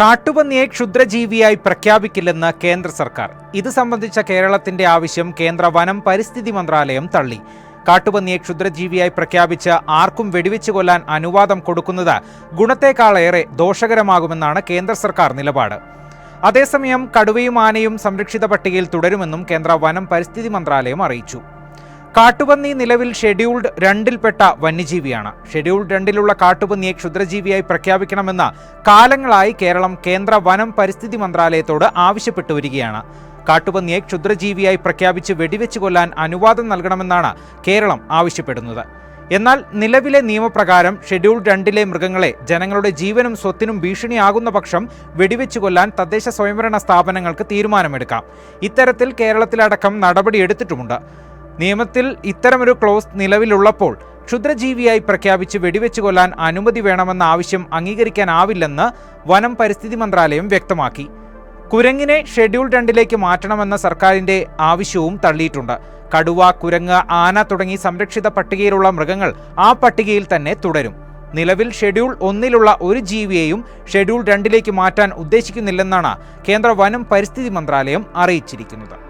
കാട്ടുപന്നിയെ ക്ഷുദ്രജീവിയായി പ്രഖ്യാപിക്കില്ലെന്ന് കേന്ദ്ര സർക്കാർ. ഇത് സംബന്ധിച്ച കേരളത്തിന്റെ ആവശ്യം കേന്ദ്ര വനം പരിസ്ഥിതി മന്ത്രാലയം തള്ളി. കാട്ടുപന്നിയെ ക്ഷുദ്രജീവിയായി പ്രഖ്യാപിച്ച് ആർക്കും വെടിവെച്ചു കൊല്ലാൻ അനുവാദം കൊടുക്കുന്നത് ഗുണത്തേക്കാളേറെ ദോഷകരമാകുമെന്നാണ് കേന്ദ്ര സർക്കാർ നിലപാട്. അതേസമയം കടുവയും ആനയും സംരക്ഷിത പട്ടികയിൽ തുടരുമെന്നും കേന്ദ്ര വനം പരിസ്ഥിതി മന്ത്രാലയം അറിയിച്ചു. കാട്ടുപന്നി നിലവിൽ ഷെഡ്യൂൾഡ് രണ്ടിൽപ്പെട്ട വന്യജീവിയാണ്. ഷെഡ്യൂൾഡ് രണ്ടിലുള്ള കാട്ടുപന്നിയെ ക്ഷുദ്രജീവിയായി പ്രഖ്യാപിക്കണമെന്ന് കാലങ്ങളായി കേരളം കേന്ദ്ര വനം പരിസ്ഥിതി മന്ത്രാലയത്തോട് ആവശ്യപ്പെട്ടു വരികയാണ്. കാട്ടുപന്നിയെ ക്ഷുദ്രജീവിയായി പ്രഖ്യാപിച്ച് വെടിവെച്ച് കൊല്ലാൻ അനുവാദം നൽകണമെന്നാണ് കേരളം ആവശ്യപ്പെടുന്നത്. എന്നാൽ നിലവിലെ നിയമപ്രകാരം ഷെഡ്യൂൾ രണ്ടിലെ മൃഗങ്ങളെ ജനങ്ങളുടെ ജീവനും സ്വത്തിനും ഭീഷണിയാകുന്ന പക്ഷം വെടിവെച്ച് കൊല്ലാൻ തദ്ദേശ സ്വയംഭരണ സ്ഥാപനങ്ങൾക്ക് തീരുമാനമെടുക്കാം. ഇത്തരത്തിൽ കേരളത്തിലടക്കം നടപടിയെടുത്തിട്ടുമുണ്ട് നിയമത്തിൽ ഇത്തരമൊരു ക്ലോസ് നിലവിലുള്ളപ്പോൾ ക്ഷുദ്രജീവിയായി പ്രഖ്യാപിച്ച് വെടിവെച്ച് കൊല്ലാൻ അനുമതി വേണമെന്ന ആവശ്യം അംഗീകരിക്കാനാവില്ലെന്ന് വനം പരിസ്ഥിതി മന്ത്രാലയം വ്യക്തമാക്കി. കുരങ്ങിനെ ഷെഡ്യൂൾ രണ്ടിലേക്ക് മാറ്റണമെന്ന സർക്കാരിന്റെ ആവശ്യവും തള്ളിയിട്ടുണ്ട്. കടുവ കുരങ്ങ് ആന തുടങ്ങി സംരക്ഷിത പട്ടികയിലുള്ള മൃഗങ്ങൾ ആ പട്ടികയിൽ തന്നെ തുടരും. നിലവിൽ ഷെഡ്യൂൾ ഒന്നിലുള്ള ഒരു ജീവിയെയും ഷെഡ്യൂൾ രണ്ടിലേക്ക് മാറ്റാൻ ഉദ്ദേശിക്കുന്നില്ലെന്നാണ് കേന്ദ്ര വനം പരിസ്ഥിതി മന്ത്രാലയം അറിയിച്ചിരിക്കുന്നത്.